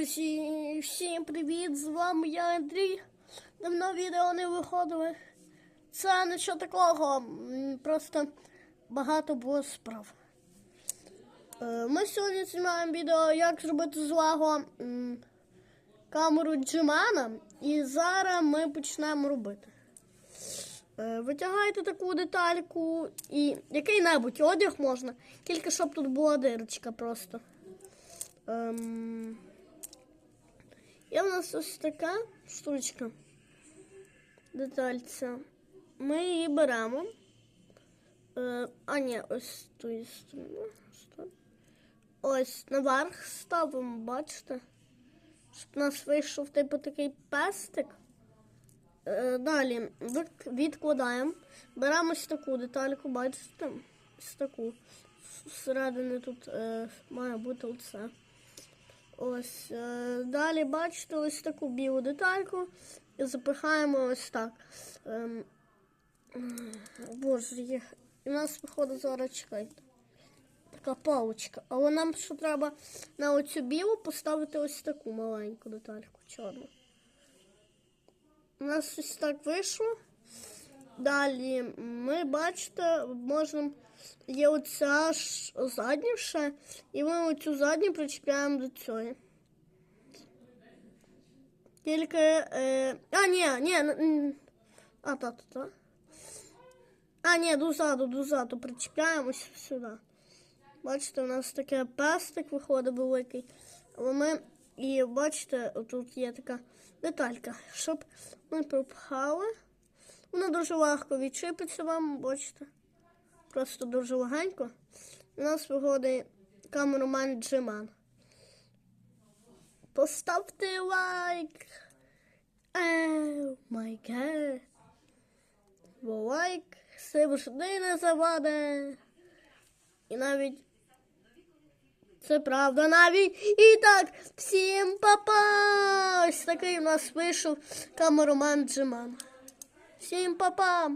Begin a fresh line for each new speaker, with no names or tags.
Друзі, всім привіт! З вами я Андрій. Давно відео не виходили. Це нічого такого, просто багато було справ. Е, Ми сьогодні знімаємо відео, як зробити з Лего м, камеру Джимана. І зараз ми почнемо робити. Е, Витягайте таку детальку і який-небудь одяг можна, тільки щоб тут була дирочка просто. Ем... Нас ось така штучка. Детальця. Ми її беремо. Е, а ні, ось з тої сторони. Стоп. Ось наверх ставимо, бачите? Щоб у нас вийшов типу такий пестик. Е, далі відкладаємо. Беремо ось таку детальку, бачите? Ось таку. Всередині тут має бути оце. Ось. Е, далі бачите ось таку білу детальку і запихаємо ось так. Ем, боже, є. І у нас виходить зараз чекайте. Така паличка. Але нам що треба на оцю білу поставити ось таку маленьку детальку чорну. У нас ось так вийшло. Далі ми бачите, можемо є оця задня ще, і ми оцю задню причіпляємо до цієї. Тільки. Е, а, ні, ні. А, та, та, та. А, ні, дозаду, дозаду причіпляємось сюди. Бачите, у нас таке пестик виходить великий. Але ми. І бачите, тут є така деталька, щоб ми пропхали. Воно дуже легко відчепиться вам, бачите. Просто дуже легенько. У нас виходить камерамен Джиман. Поставте лайк. Еу, май гад. Бо лайк завжди не заваде. І навіть це правда навіть. І так, всім папа! Ось такий у нас вийшов камерамен Джиман. Всім папа!